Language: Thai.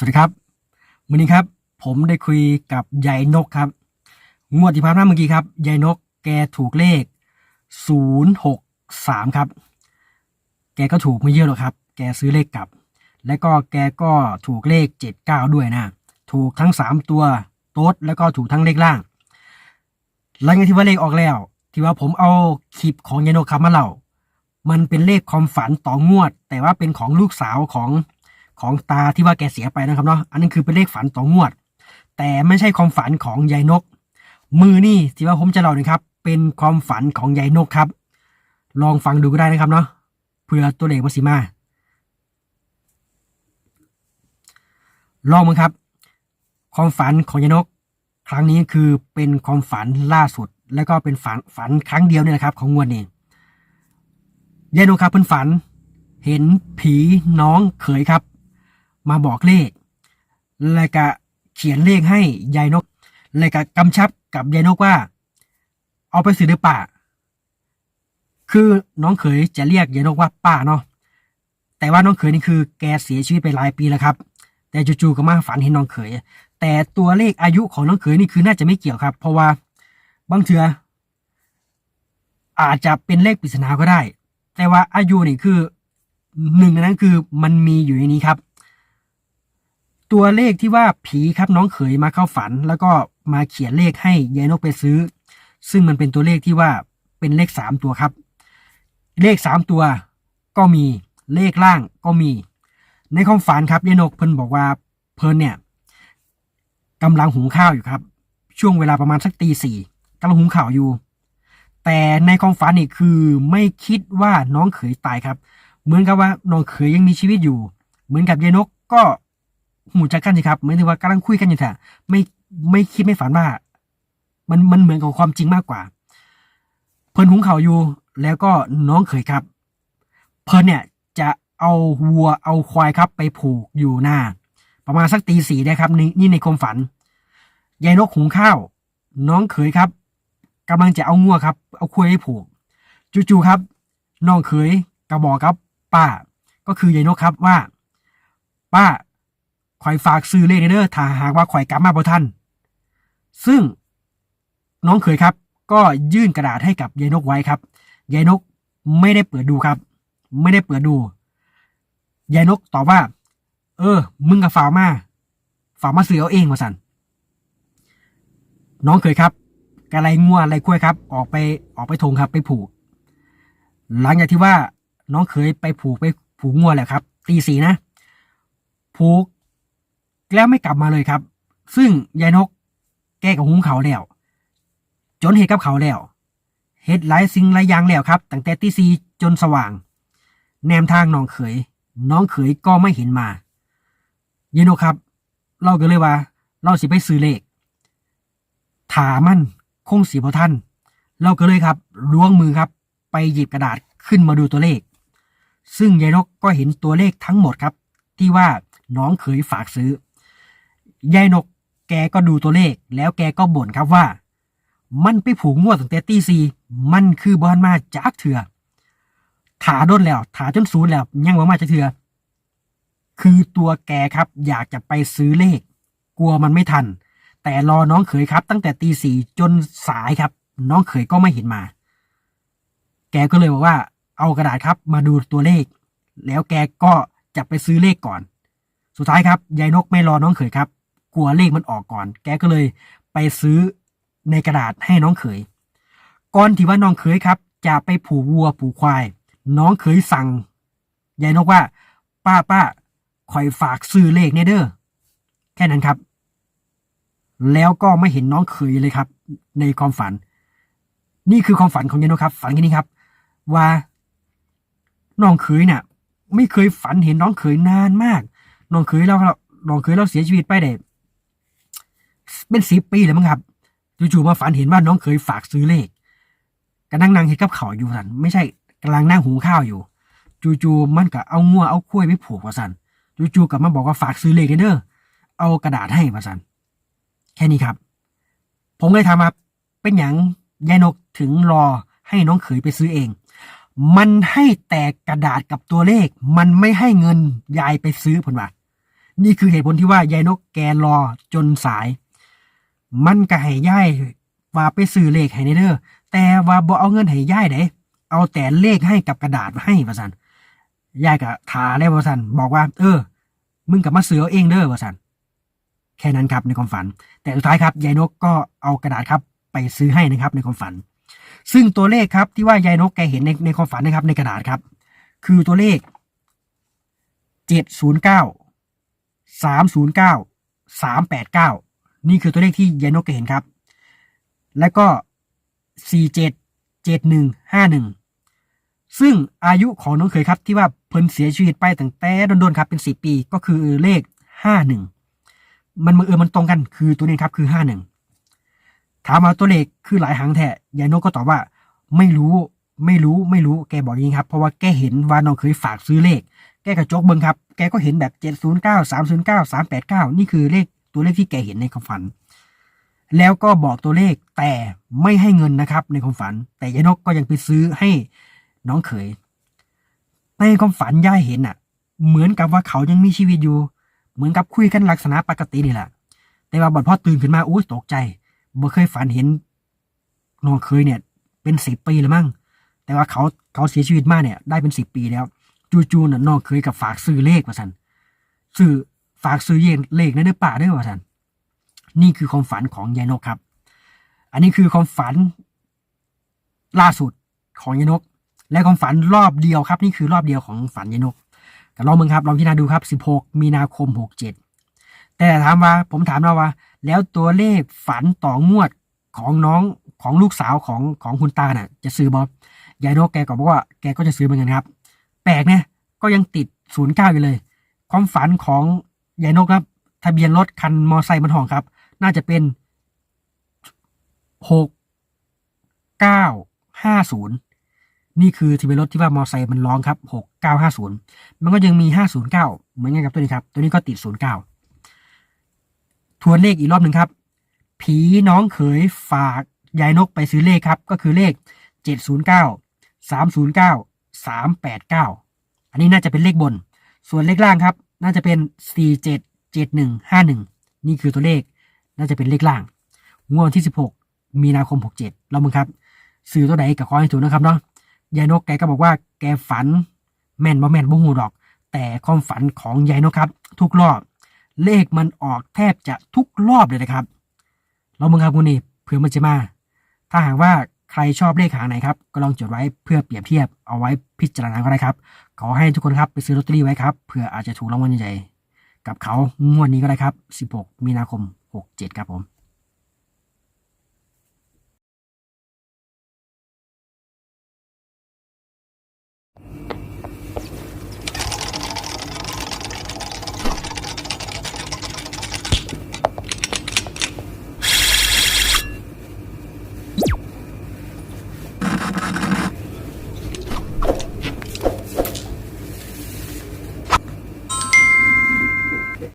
สวัสดีครับวันนี้ครับ ผมได้คุยกับยายนกครับ งวดที่ผ่านมาเมื่อกี้ครับยายนกแกถูกเลขศูนย์หกสามครับ แกก็ถูกไม่เยอะหรอกครับ แกซื้อเลขกลับ และก็แกก็ถูกเลขเจ็ดเก้าด้วยนะ ถูกทั้งสามตัวโต๊ดแล้วก็ถูกทั้งเลขล่างหลังจากที่ว่าเลขออกแล้ว ที่ว่าผมเอาคลิปของยายนกครับมาเล่า มันเป็นเลขความฝันต่องวด แต่ว่าเป็นของลูกสาวของ ของตาที่ว่าแกเสียไปนะครับเนาะอันนั้นคือเป็นเลขฝันต่องวด แต่ไม่ใช่ความฝันของยายนก มือนี่ที่ว่าผมจะเล่านะครับ เป็นความฝันของยายนกครับ ลองฟังดูก็ได้นะครับเนาะเพื่อตัวเลขมาสิมา ลองมั้งครับ ความฝันของยายนก ครั้งนี้คือเป็นความฝันล่าสุด แล้วก็เป็นฝันฝันครั้งเดียวเนี่ยนะครับ ของงวดนี้ยายนกครับเพิ่นฝันเห็นผีน้องเขยครับ มาบอกเลข แล้วก็เขียนเลขให้ยายนก แล้วก็กำชับกับยายนกว่า เอาไปสื่อหรือป่า คือน้องเขยจะเรียกยายนกว่าป้าเนาะ แต่ว่าน้องเขยนี่คือแกเสียชีวิตไปหลายปีแล้วครับ แต่จู่ๆก็มาฝันเห็นน้องเขย แต่ตัวเลขอายุของน้องเขยนี่คือน่าจะไม่เกี่ยวครับ เพราะว่าบางเถืออาจจะเป็นเลขปริศนาก็ได้ แต่ว่าอายุนี่คือหนึ่งในนั้นคือมันมีอยู่ในนี้ครับ ตัวเลขที่ว่าผีครับน้องเขยมาเข้าฝัน แล้วก็มาเขียนเลขให้ยายนกไปซื้อ ซึ่งมันเป็นตัวเลขที่ว่าเป็นเลขสามตัวครับ เลขสามตัวก็มีเลขล่างก็มี ในความฝันครับยายนกเพิ่นบอกว่าเพิ่นเนี่ยกำลังหุงข้าวอยู่ครับ ช่วงเวลาประมาณสักตีสี่กำลังหุงข้าวอยู่ แต่ในความฝันนี่คือไม่คิดว่าน้องเขยตายครับ เหมือนกับว่าน้องเขยยังมีชีวิตอยู่ เหมือนกับยายนกก็ หูจักกันสิครับเหมือนที่ว่ากำลังคุยกันอยู่แต่ไม่ไม่คิดไม่ฝันว่า มันมันเหมือนกับความจริงมากกว่า เพิ่นหุงข้าวอยู่ แล้วก็น้องเขยครับ เพิ่นเนี่ยจะเอาวัวเอาควายครับไปผูกอยู่หน้า ประมาณสักตีสี่ได้ครับนี่นี่ในความฝันยายนกหุงข้าว น้องเขยครับกำลังจะเอางัวครับ เอาควายให้ผูกจู่ๆครับ น้องเขยกระบอกครับ ป้า ก็คือยายนกครับว่า ป้า ข่อยฝากซื้อเลขเด้อถ้าหากว่าข่อยกลับมาบ่ทันซึ่งน้องเขยครับ ก็ยื่นกระดาษให้กับยายนกไว้ครับยายนกไม่ได้เปิดดูครับ ไม่ได้เปิดดูยายนกตอบว่า เออ มึงกับฝากมาฝากมาซื้อเอาเองมาสันน้องเขยครับกระไรงัวอะไรกล้วยครับ ออกไปออกไปทงครับไปผูก หลังจากที่ว่าน้องเขยไปผูกไปผูกงัวแหละครับ ตีสีนะ ผูก แล้วไม่กลับมาเลยครับ ซึ่งยายนกแก้กับหุงเขาแล้ว จนเหตุกับเขาแล้วเหตุหลายสิ่งหลายอย่างแล้วครับตั้งแต่ตีสีจนสว่าง แนมทางน้องเขย น้องเขยก็ไม่เห็นมายายนกครับเราก็เลยว่า เราสิไปซื้อเลขถามันคงสีพอท่านเราก็เลยครับล้วงมือครับ ไปหยิบกระดาษขึ้นมาดูตัวเลข ซึ่งยายนกก็เห็นตัวเลขทั้งหมดครับ ที่ว่าน้องเขยฝากซื้อ ยายนกแกก็ดูตัวเลขแล้วแกก็บ่นครับว่า มันไปผูกงวดตั้งแต่ตีซีมันคือบอลมาจากเถื่อถาด้นแล้วถาจนศูนย์แล้วยังว่ามาจากเถื่อคือตัวแกครับอยากจะไปซื้อเลข กลัวมันไม่ทัน แต่รอน้องเขยครับ ตั้งแต่ตีสี่จนสายครับ น้องเขยก็ไม่เห็นมา แกก็เลยบอกว่า เอากระดาษครับ มาดูตัวเลข แล้วแกก็จะไปซื้อเลขก่อน สุดท้ายครับยายนกไม่รอน้องเขยครับ ลัวเลขมันออกก่อน แกก็เลยไปซื้อในกระดาษให้น้องเขย ก่อนที่ว่าน้องเขยครับ จะไปผูกวัวผูกควาย น้องเขยสั่งยายนกว่า ป้าป้าคอยฝากซื้อเลขเนี่ยเด้อแค่นั้นครับ แล้วก็ไม่เห็นน้องเขยเลยครับ ในความฝัน นี่คือความฝันของยายนกครับ ฝันแค่นี้ครับ ว่าน้องเขยเนี่ยไม่เคยฝันเห็นน้องเขยนานมาก น้องเขยเราน้องเขยเราเสียชีวิตไปเด็ เป็นสิบปีเลยมั้งครับจู่ๆมาฝันเห็นว่าน้องเขยฝากซื้อเลขก็นั่งนั่งเห็นกับเขาอยู่สันไม่ใช่กำลังนั่งหุงข้าวอยู่ จู่ๆมันก็เอางัวเอาคุ้ยไปผูกว่าสันจู่ๆกับมาบอกว่าฝากซื้อเลขเด้อเอากระดาษให้ว่าสันแค่นี้ครับ ผมเลยถามว่าเป็นอย่างยายนกถึงรอให้น้องเขยไปซื้อเอง มันให้แต่กระดาษกับตัวเลข มันไม่ให้เงินยายไปซื้อผลว่านี่คือเหตุผลที่ว่ายายนกแกรอจนสาย มันก็ให้ย่ายว่าไปซื้อเลขให้ในเด้อแต่ว่าบ่เอาเงินให้ย่ายเด้เอาแต่เลขให้กับกระดาษมาให้ว่าซั่นยายก็ถาแล้วว่าซั่นบอกว่า เออ มึงกับมาซื้อเอาเองเด้อว่าซั่นแค่นั้นครับในความฝัน แต่สุดท้ายครับยายนกก็เอากระดาษครับ ไปซื้อให้นะครับ ในความฝัน ซึ่งตัวเลขครับที่ว่ายายนกแกเห็นในในความฝันนะครับ ในกระดาษครับ คือตัวเลขเจ็ดศูนย์เก้าสามศูนย์เก้าสามแปดเก้า นี่คือตัวเลขที่ยายนกแกเห็นครับ แล้วก็สี่เจ็ดเจ็ดหนึ่งห้าหนึ่งซึ่งอายุของน้องเขยครับที่ว่าเพิ่นเสียชีวิตไปตั้งแต่โดนๆครับเป็นสิบปีก็คือเลขห้าหนึ่งมันมือเออมันตรงกันคือตัวนี้ครับคือห้าหนึ่งถามมาตัวเลขคือหลายหางแท้ยายนกก็ตอบว่าไม่รู้ไม่รู้ไม่รู้แกบอกอย่างนี้ครับ เพราะว่าแกเห็นว่าน้องเคยฝากซื้อเลข แกกระจกเบิ้งครับ แกก็เห็นแบบ 709 309 389 นี่คือเลข ตัวเลขที่แกเห็นในความฝัน แล้วก็บอกตัวเลขแต่ไม่ให้เงินนะครับ ในความฝัน แต่ยายนกก็ยังไปซื้อให้น้องเขยในความฝันย่ายเห็นอะ เหมือนกับว่าเขายังมีชีวิตอยู่ เหมือนกับคุยกันลักษณะปกตินี่แหละแต่ว่าบัดพ่อตื่นขึ้นมาอู้ตกใจบ่เคยฝันเห็นน้องเคยเนี่ย เป็นสิบปีแล้วมั้งแต่ว่าเขาเขาเสียชีวิตมาเนี่ย ได้เป็นสิบปีแล้ว จู่ๆน่ะน้องเคยกับฝากซื้อเลขว่าสันซื้อ ฝากซื้อเยนเลขในเด้อป่าด้อว่าสันนี่คือความฝันของยายนกครับ อันนี้คือความฝันล่าสุดของยายนก และความฝันรอบเดียวครับ นี่คือรอบเดียวของฝันยายนกก็ลองมึงครับลองพิจารณาดูครับ 16 มีนาคม 67 แต่ถามว่าผมถามเราว่า แล้วตัวเลขฝันต่องวดของน้องของลูกสาวของของคุณตาน่ะ จะซื้อบอยายนกแกก็บอกว่าแกก็จะซื้อเหมือนกันครับ แปลกเนี่ยก็ยังติดศูนย์ข้าอยู่เลย ความฝันของ ยายนกครับ ทะเบียนรถคันมอไซค์บนห้องครับ น่าจะเป็นหกเก้าห้าศูนย์นี่คือทะเบียนรถที่ว่ามอไซค์มันร้องครับหกเก้าห้าศูนย์มันก็ยังมีห้าศูนย์เก้าเหมือนกันกับตัวนี้ครับ ตัวนี้ก็ติดศูนย์เก้าทวนเลขอีกรอบหนึ่งครับ ผีน้องเขยฝากยายนกไปซื้อเลขครับ ก็คือเลขเจ็ดศูนย์เก้าสามศูนย์เก้าสามแปดเก้าอันนี้น่าจะเป็นเลขบน ส่วนเลขล่างครับ น่าจะเป็นสี่เจ็ดเจ็ดหนึ่งห้าหนึ่งนี่คือตัวเลข น่าจะเป็นเลขล่าง งวดที่สิบหกมีนาคมหกเจ็ดเรามึงครับ สื่อตัวไหนกับขอให้ถูกนะครับเนาะยายนกแกก็บอกว่าแกฝันแม่นบ่แม่นบ่หูดอก แต่ความฝันของยายนกครับ ทุกรอบ เลขมันออกแทบจะทุกรอบเลยนะครับ เรามึงครับคุณนี่เผื่อมันจะมา ถ้าหากว่าใครชอบเลขหางไหนครับ ก็ลองจดไว้เพื่อเปรียบเทียบเอาไว้พิจารณาก็ได้ครับ ขอให้ทุกคนครับไปซื้อลอตเตอรี่ไว้ครับเผื่ออาจจะถูกรางวัลใหญ่ๆกับเขางวดนี้ก็ได้ครับ 16 มีนาคม 67 ครับผม